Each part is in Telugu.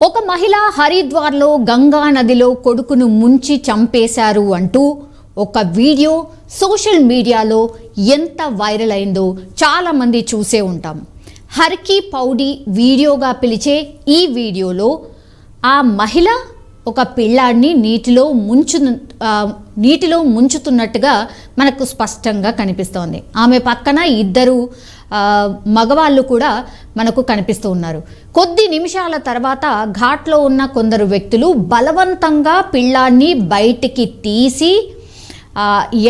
ఒక మహిళ హరిద్వార్లో గంగా నదిలో కొడుకును ముంచి చంపేశారు అంటూ ఒక వీడియో సోషల్ మీడియాలో ఎంత వైరల్ అయిందో చాలామంది చూసే ఉంటాం. హర్కి పౌడి వీడియోగా పిలిచే ఈ వీడియోలో ఆ మహిళ ఒక పిల్లాడిని నీటిలో ముంచు నీటిలో ముంచుతున్నట్టుగా మనకు స్పష్టంగా కనిపిస్తోంది. ఆమె పక్కన ఇద్దరు మగవాళ్ళు కూడా మనకు కనిపిస్తూ ఉన్నారు. కొద్ది నిమిషాల తర్వాత ఘాట్లో ఉన్న కొందరు వ్యక్తులు బలవంతంగా పిల్లాన్ని బయటికి తీసి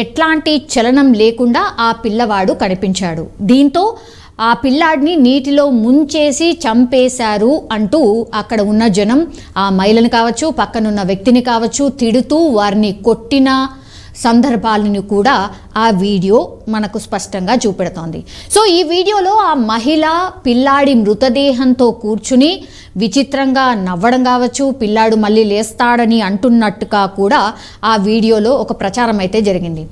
ఎట్లాంటి చలనం లేకుండా ఆ పిల్లవాడు కనిపించాడు. దీంతో ఆ పిల్లాడిని నీటిలో ముంచేసి చంపేశారు అంటూ అక్కడ ఉన్న జనం ఆ మహిళను కావచ్చు పక్కనున్న వ్యక్తిని కావచ్చు తిడుతూ వారిని కొట్టిన సందర్భాలను కూడా ఆ వీడియో మనకు స్పష్టంగా చూపెడుతోంది. సో ఈ వీడియోలో ఆ మహిళ పిల్లాడి మృతదేహంతో కూర్చుని విచిత్రంగా నవ్వడం కావచ్చు పిల్లాడు మళ్ళీ లేస్తాడని అంటున్నట్టుగా కూడా ఆ వీడియోలో ఒక ప్రచారం అయితే జరిగింది.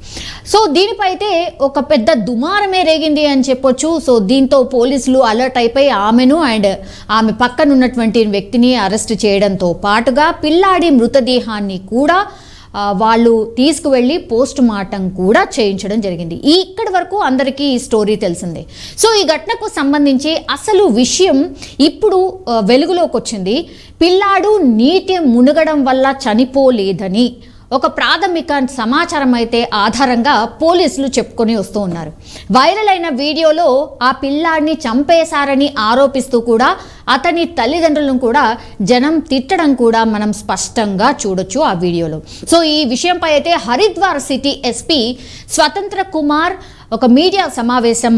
సో దీనిపై అయితే ఒక పెద్ద దుమారమే రేగింది అని చెప్పొచ్చు. సో దీంతో పోలీసులు అలర్ట్ అయిపోయి ఆమెను అండ్ ఆమె పక్కనున్నటువంటి వ్యక్తిని అరెస్ట్ చేయడంతో పాటుగా పిల్లాడి మృతదేహాన్ని కూడా వాళ్ళు తీసుకువెళ్ళి పోస్ట్ మార్టం కూడా చేయించడం జరిగింది. ఈ ఇక్కడి వరకు అందరికీ ఈ స్టోరీ తెలిసిందే. సో ఈ ఘటనకు సంబంధించి అసలు విషయం ఇప్పుడు వెలుగులోకి వచ్చింది పిల్లాడు నీటి మునగడం వల్ల చనిపోలేదని ఒక ప్రాథమిక సమాచారం అయితే ఆధారంగా పోలీసులు చెప్పుకొని వస్తూ ఉన్నారు. వైరల్ అయిన వీడియోలో ఆ పిల్లాడిని చంపేశారని ఆరోపిస్తూ కూడా అతని తల్లిదండ్రులను కూడా జనం తిట్టడం కూడా మనం స్పష్టంగా చూడొచ్చు ఆ వీడియోలో. సో ఈ విషయంపై అయితే హరిద్వార్ సిటీ ఎస్పీ స్వతంత్ర కుమార్ ఒక మీడియా సమావేశం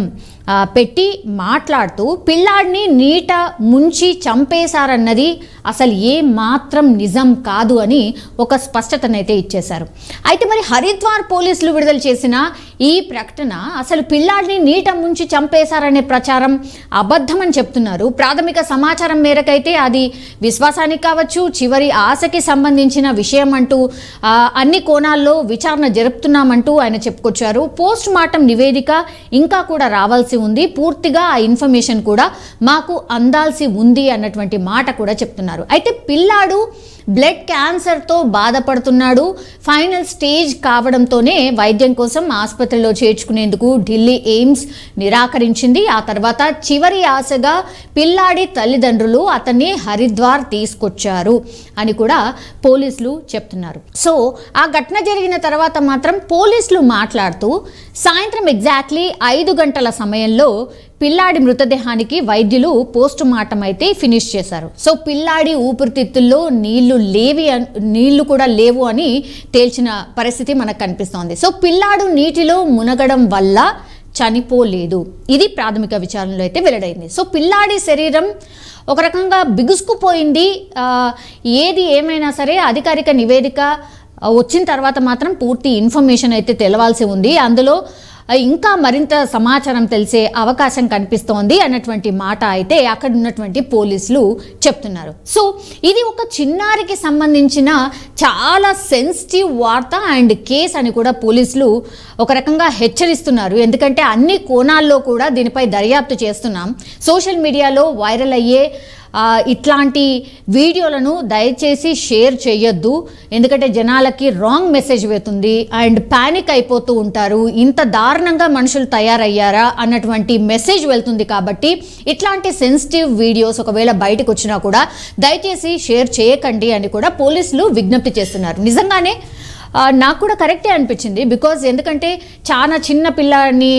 పెట్టి మాట్లాడుతూ పిల్లాడిని నీట ముంచి చంపేశారన్నది అసలు ఏ మాత్రం నిజం కాదు అని ఒక స్పష్టతనైతే ఇచ్చేశారు. అయితే మరి హరిద్వార్ పోలీసులు విడుదల చేసిన ఈ ప్రకటన అసలు పిల్లాడిని నీట ముంచి చంపేశారనే ప్రచారం అబద్ధమని చెప్తున్నారు. ప్రాథమిక సమాచారం మేరకైతే అది విశ్వాసానికి కావచ్చు చివరి ఆశకి సంబంధించిన విషయం అంటూ అన్ని కోణాల్లో విచారణ జరుపుతున్నామంటూ ఆయన చెప్పుకొచ్చారు. పోస్ట్ మార్టం నివేదిక ఇంకా కూడా రావాల్సి ఉంది. పూర్తిగా ఆ ఇన్ఫర్మేషన్ కూడా మాకు అందాల్సి ఉంది అన్నటువంటి మాట కూడా చెప్తున్నారు. అయితే పిల్లాడు బ్లడ్ క్యాన్సర్తో బాధపడుతున్నాడు. ఫైనల్ స్టేజ్ కావడంతోనే వైద్యం కోసం ఆసుపత్రిలో చేర్చుకునేందుకు ఢిల్లీ ఎయిమ్స్ నిరాకరించింది. ఆ తర్వాత చివరి ఆశగా పిల్లాడి తల్లిదండ్రులు అతన్ని హరిద్వార్ తీసుకొచ్చారు అని కూడా పోలీసులు చెప్తున్నారు. సో ఆ ఘటన జరిగిన తర్వాత మాత్రం పోలీసులు మాట్లాడుతూ సాయంత్రం ఎగ్జాక్ట్లీ ఐదు గంటల సమయంలో పిల్లాడి మృతదేహానికి వైద్యులు పోస్ట్ మార్టం అయితే ఫినిష్ చేశారు. సో పిల్లాడి ఊపిరితిత్తుల్లో నీళ్ళు లేవి నీళ్ళు కూడా లేవు అని తేల్చిన పరిస్థితి మనకు కనిపిస్తోంది. సో పిల్లాడు నీటిలో మునగడం వల్ల చనిపోలేదు. ఇది ప్రాథమిక విచారణలో అయితే వెల్లడైంది. సో పిల్లాడి శరీరం ఒక రకంగా బిగుసుకుపోయింది. ఏది ఏమైనా సరే అధికారిక నివేదిక వచ్చిన తర్వాత మాత్రం పూర్తి ఇన్ఫర్మేషన్ అయితే తెలవాల్సి ఉంది. అందులో ఇంకా మరింత సమాచారం తెలిసే అవకాశం కనిపిస్తోంది అన్నటువంటి మాట అయితే అక్కడ ఉన్నటువంటి పోలీసులు చెప్తున్నారు. సో ఇది ఒక చిన్నారికి సంబంధించిన చాలా సెన్సిటివ్ వార్త అండ్ కేస్ అని కూడా పోలీసులు ఒక రకంగా హెచ్చరిస్తున్నారు. ఎందుకంటే అన్ని కోణాల్లో కూడా దీనిపై దర్యాప్తు చేస్తున్నాం. సోషల్ మీడియాలో వైరల్ అయ్యే ఇట్లాంటి వీడియోలను దయచేసి షేర్ చేయొద్దు. ఎందుకంటే జనాలకి రాంగ్ మెసేజ్ వెళ్తుంది అండ్ ప్యానిక్ అయిపోతూ ఉంటారు. ఇంత దారుణంగా మనుషులు తయారయ్యారా అన్నటువంటి మెసేజ్ వెళ్తుంది కాబట్టి ఇట్లాంటి సెన్సిటివ్ వీడియోస్ ఒకవేళ బయటకు వచ్చినా కూడా దయచేసి షేర్ చేయకండి అని కూడా పోలీసులు విజ్ఞప్తి చేస్తున్నారు. నిజంగానే నాకు కూడా కరెక్టే అనిపించింది. బికాజ్ ఎందుకంటే చాలా చిన్న పిల్లని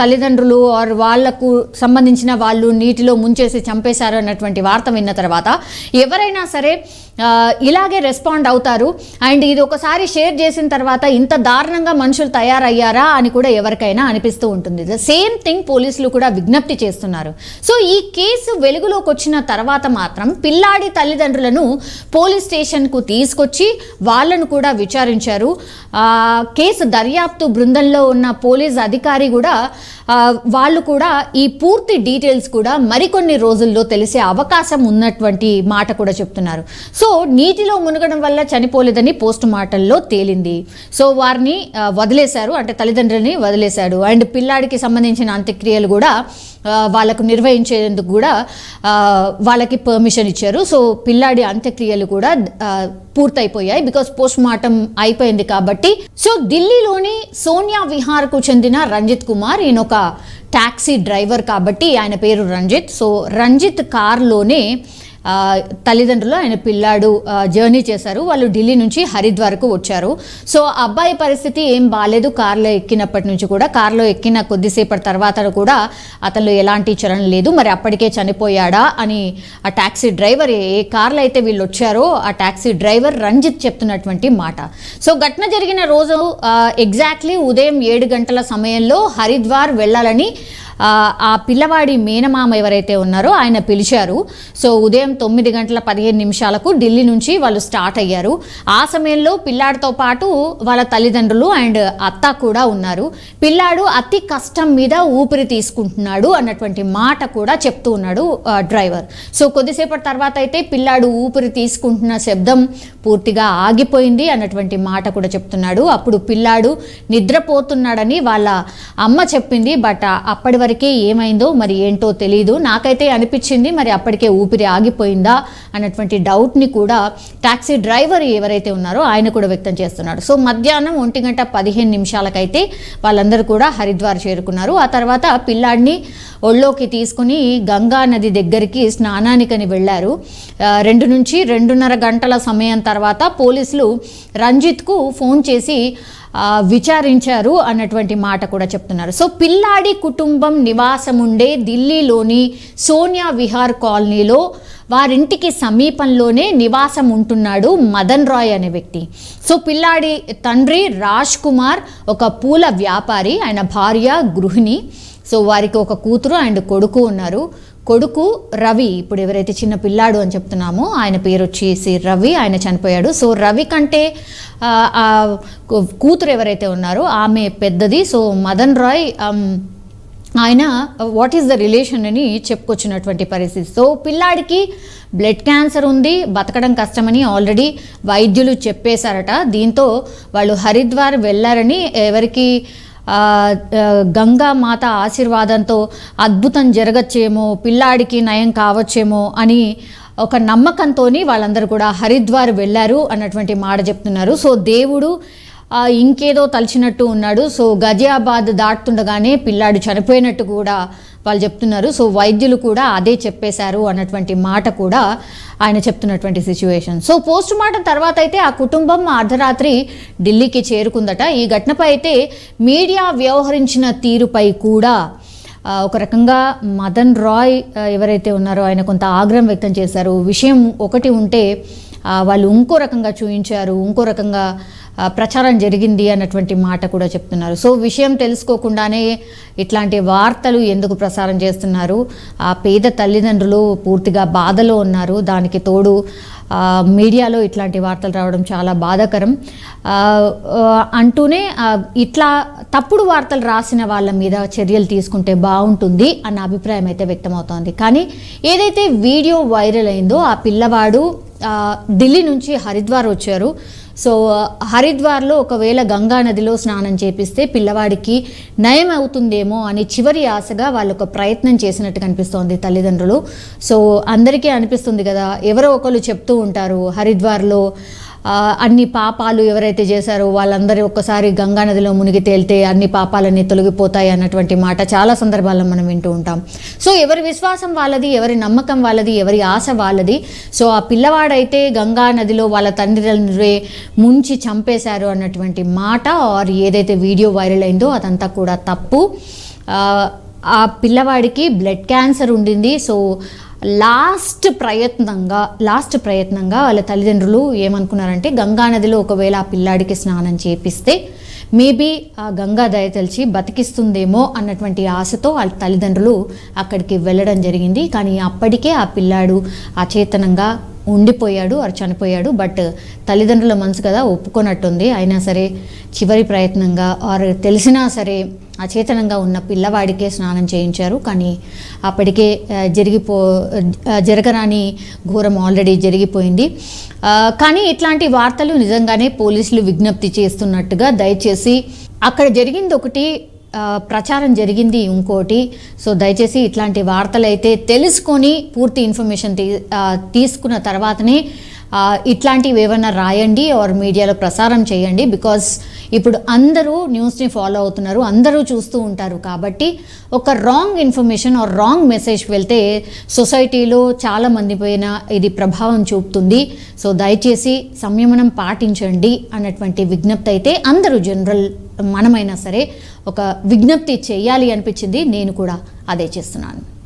తల్లిదండ్రులు ఆర్ వాళ్ళకు సంబంధించిన వాళ్ళు నీటిలో ముంచేసి చంపేశారు అన్నటువంటి వార్త విన్న తర్వాత ఎవరైనా సరే ఇలాగే రెస్పాండ్ అవుతారు. అండ్ ఇది ఒకసారి షేర్ చేసిన తర్వాత ఇంత దారుణంగా మనుషులు తయారయ్యారా అని కూడా ఎవరికైనా అనిపిస్తూ ఉంటుంది. ద సేమ్ థింగ్ పోలీసులు కూడా విజ్ఞప్తి చేస్తున్నారు. సో ఈ కేసు వెలుగులోకి వచ్చిన తర్వాత మాత్రం పిల్లాడి తల్లిదండ్రులను పోలీస్ స్టేషన్కు తీసుకొచ్చి వాళ్ళను కూడా విచారించారు. కేసు దర్యాప్తు బృందంలో ఉన్న పోలీస్ అధికారి కూడా వాళ్ళు కూడా ఈ పూర్తి డీటెయిల్స్ కూడా మరికొన్ని రోజుల్లో తెలిసే అవకాశం ఉన్నటువంటి మాట కూడా చెప్తున్నారు. సో సో నీటిలో మునగడం వల్ల చనిపోలేదని పోస్ట్ మార్టంలో తేలింది. సో వారిని వదిలేశారు. అంటే తల్లిదండ్రులని వదిలేశాడు. అండ్ పిల్లాడికి సంబంధించిన అంత్యక్రియలు కూడా వాళ్ళకు నిర్వహించేందుకు కూడా వాళ్ళకి పర్మిషన్ ఇచ్చారు. సో పిల్లాడి అంత్యక్రియలు కూడా పూర్తయిపోయాయి. బికాస్ పోస్ట్ మార్టం అయిపోయింది కాబట్టి. సో ఢిల్లీలోని సోనియా విహార్కు చెందిన రంజిత్ కుమార్ ఈయన ఒక ట్యాక్సీ డ్రైవర్ కాబట్టి ఆయన పేరు రంజిత్. సో రంజిత్ కార్లోనే తల్లిదండ్రులు ఆయన పిల్లాడు జర్నీ చేశారు. వాళ్ళు ఢిల్లీ నుంచి హరిద్వార్కు వచ్చారు. సో అబ్బాయి పరిస్థితి ఏం బాగాలేదు కార్లో ఎక్కినప్పటి నుంచి కూడా కార్లో ఎక్కిన కొద్దిసేపటి తర్వాత కూడా అతనిలో ఎలాంటి చలన లేదు. మరి అప్పటికే చనిపోయాడా అని ఆ ట్యాక్సీ డ్రైవర్ ఏ ఏ కార్లో అయితే వీళ్ళు వచ్చారో ఆ ట్యాక్సీ డ్రైవర్ రంజిత్ చెప్తున్నటువంటి మాట. సో ఘటన జరిగిన రోజు ఎగ్జాక్ట్లీ ఉదయం ఏడు గంటల సమయంలో హరిద్వార్ వెళ్ళాలని ఆ, పిల్లవాడి మేనమామ ఎవరైతే ఉన్నారో ఆయన పిలిచారు. సో ఉదయం తొమ్మిది గంటల పదిహేను నిమిషాలకు ఢిల్లీ నుంచి వాళ్ళు స్టార్ట్ అయ్యారు. ఆ సమయంలో పిల్లాడితో పాటు వాళ్ళ తల్లిదండ్రులు అండ్ అత్త కూడా ఉన్నారు. పిల్లాడు అతి కష్టం మీద ఊపిరి తీసుకుంటున్నాడు అన్నటువంటి మాట కూడా చెప్తూ ఉన్నాడు డ్రైవర్. సో కొద్దిసేపటి తర్వాత అయితే పిల్లాడు ఊపిరి తీసుకుంటున్న శబ్దం పూర్తిగా ఆగిపోయింది అన్నటువంటి మాట కూడా చెప్తున్నాడు. అప్పుడు పిల్లాడు నిద్రపోతున్నాడని వాళ్ళ అమ్మ చెప్పింది బట్ అప్పటి వరకే ఏమైందో మరి ఏంటో తెలియదు నాకైతే అనిపించింది మరి అప్పటికే ఊపిరి ఆగిపోయిందా అన్నటువంటి డౌట్ని కూడా ట్యాక్సీ డ్రైవర్ ఎవరైతే ఉన్నారో ఆయన కూడా వ్యక్తం చేస్తున్నాడు. సో మధ్యాహ్నం ఒంటి గంట పదిహేను నిమిషాలకైతే వాళ్ళందరూ కూడా హరిద్వార్ చేరుకున్నారు. ఆ తర్వాత పిల్లాడిని ఒళ్ళోకి తీసుకుని గంగా నది దగ్గరికి స్నానానికని వెళ్ళారు. రెండు నుంచి రెండున్నర గంటల సమయం తర్వాత పోలీసులు రంజిత్కు ఫోన్ చేసి విచారించారు అన్నటువంటి మాట కూడా చెప్తున్నారు. సో పిల్లాడి కుటుంబం నివాసం ఉండే ఢిల్లీలోని సోనియా విహార్ కాలనీలో వారింటికి సమీపంలోనే నివాసం ఉంటున్నాడు మదన్ రాయ్ అనే వ్యక్తి. సో పిల్లాడి తండ్రి రాజ్ కుమార్ ఒక పూల వ్యాపారి. ఆయన భార్య గృహిణి. సో వారికి ఒక కూతురు అండ్ కొడుకు ఉన్నారు. కొడుకు రవి. ఇప్పుడు ఎవరైతే చిన్న పిల్లాడు అని చెప్తున్నామో ఆయన పేరు వచ్చేసి రవి. ఆయన చనిపోయాడు. సో రవి కంటే ఆ, కూతురు ఎవరైతే ఉన్నారో ఆమె పెద్దది. సో మదన్ రాయ్ ఆయన వాట్ ఈస్ ద రిలేషన్ అని చెప్పుకొచ్చినటువంటి పరిస్థితి. సో పిల్లాడికి బ్లడ్ క్యాన్సర్ ఉంది బతకడం కష్టమని ఆల్రెడీ వైద్యులు చెప్పేశారట. దీంతో వాళ్ళు హరిద్వార్ వెళ్ళారని ఎవరికి గంగా మాత ఆశీర్వాదంతో అద్భుతం జరగచ్చేమో పిల్లాడికి నయం కావచ్చేమో అని ఒక నమ్మకంతో వాళ్ళందరూ కూడా హరిద్వార్ వెళ్ళారు అన్నటువంటి మాట చెప్తున్నారు. సో దేవుడు ఇంకేదో తలిచినట్టు ఉన్నాడు. సో గజియాబాద్ దాటుతుండగానే పిల్లాడు చనిపోయినట్టు కూడా వాళ్ళు చెప్తున్నారు. సో వైద్యులు కూడా అదే చెప్పేశారు అన్నటువంటి మాట కూడా ఆయన చెప్తున్నటువంటి సిచ్యువేషన్ సో పోస్ట్ మార్టం తర్వాత అయితే ఆ కుటుంబం అర్ధరాత్రి ఢిల్లీకి చేరుకుందట. ఈ ఘటనపై అయితే మీడియా వ్యవహరించిన తీరుపై కూడా ఒక రకంగా మదన్ రాయ్ ఎవరైతే ఉన్నారో ఆయన కొంత ఆగ్రహం వ్యక్తం చేశారు. విషయం ఒకటి ఉంటే వాళ్ళు ఇంకో రకంగా చూపించారు ఇంకో రకంగా ప్రచారం జరిగింది అన్నటువంటి మాట కూడా చెప్తున్నారు. సో విషయం తెలుసుకోకుండానే ఇట్లాంటి వార్తలు ఎందుకు ప్రసారం చేస్తున్నారు? ఆ పేద తల్లిదండ్రులు పూర్తిగా బాధలో ఉన్నారు. దానికి తోడు మీడియాలో ఇట్లాంటి వార్తలు రావడం చాలా బాధాకరం. అంటూనే ఇట్లా తప్పుడు వార్తలు రాసిన వాళ్ళ మీద చర్యలు తీసుకుంటే బాగుంటుంది అన్న అభిప్రాయం అయితే వ్యక్తమవుతోంది. కానీ ఏదైతే వీడియో వైరల్ అయిందో ఆ పిల్లవాడు ఢిల్లీ నుంచి హరిద్వార్ వచ్చారు. సో హరిద్వార్లో ఒకవేళ గంగా నదిలో స్నానం చేపిస్తే పిల్లవాడికి నయం అవుతుందేమో అని చివరి ఆశగా వాళ్ళు ఒక ప్రయత్నం చేసినట్టు కనిపిస్తోంది తల్లిదండ్రులు. సో అందరికీ అనిపిస్తుంది కదా ఎవరో ఒకరు చెప్తూ ఉంటారు హరిద్వార్లో అన్ని పాపాలు ఎవరైతే చేశారో వాళ్ళందరూ ఒక్కసారి గంగా నదిలో మునిగి తేలితే అన్ని పాపాలన్నీ తొలగిపోతాయి అన్నటువంటి మాట చాలా సందర్భాల్లో మనం వింటూ ఉంటాం. సో ఎవరి విశ్వాసం వాళ్ళది ఎవరి నమ్మకం వాళ్ళది ఎవరి ఆశ వాళ్ళది. సో ఆ పిల్లవాడైతే గంగా నదిలో వాళ్ళ తండ్రి ముంచి చంపేశారు అన్నటువంటి మాట ఆర్ ఏదైతే వీడియో వైరల్ అయిందో అదంతా కూడా తప్పు. ఆ పిల్లవాడికి బ్లడ్ క్యాన్సర్ ఉండింది. సో లాస్ట్ ప్రయత్నంగా లాస్ట్ ప్రయత్నంగా వాళ్ళ తల్లిదండ్రులు ఏమనుకున్నారంటే గంగా నదిలో ఒకవేళ ఆ పిల్లాడికి స్నానం చేపిస్తే మేబీ ఆ గంగా దయ తెలిసి బతికిస్తుందేమో అన్నటువంటి ఆశతో వాళ్ళ తల్లిదండ్రులు అక్కడికి వెళ్ళడం జరిగింది. కానీ అప్పటికే ఆ పిల్లాడు అచేతనంగా ఉండిపోయాడు అది చనిపోయాడు. బట్ తల్లిదండ్రుల మనసు కదా ఒప్పుకున్నట్టుంది అయినా సరే చివరి ప్రయత్నంగా వారు తెలిసినా సరే అచేతనంగా ఉన్న పిల్లవాడికే స్నానం చేయించారు. కానీ అప్పటికే జరిగిపో జరగరాని ఘోరం ఆల్రెడీ జరిగిపోయింది. కానీ ఇట్లాంటి వార్తలు నిజంగానే పోలీసులు విజ్ఞప్తి చేస్తున్నట్టుగా దయచేసి అక్కడ జరిగింది ఒకటి ప్రచారం జరిగింది ఇంకోటి. సో దయచేసి ఇట్లాంటి వార్తలు అయితే తెలుసుకొని పూర్తి ఇన్ఫర్మేషన్ తీ తీసుకున్న తర్వాతనే ఇట్లాంటివి ఏమైనా రాయండి ఆర్ మీడియాలో ప్రసారం చేయండి. బికాస్ ఇప్పుడు అందరూ న్యూస్ని ఫాలో అవుతున్నారు అందరూ చూస్తూ ఉంటారు కాబట్టి ఒక wrong information or wrong message వెళ్తే సొసైటీలో చాలామంది పైన ఇది ప్రభావం చూపుతుంది. సో దయచేసి సంయమనం పాటించండి అన్నటువంటి విజ్ఞప్తి అయితే అందరూ జనరల్ మనమైనా సరే ఒక విజ్ఞప్తి చేయాలి అనిపించింది. నేను కూడా అదే చేస్తున్నాను.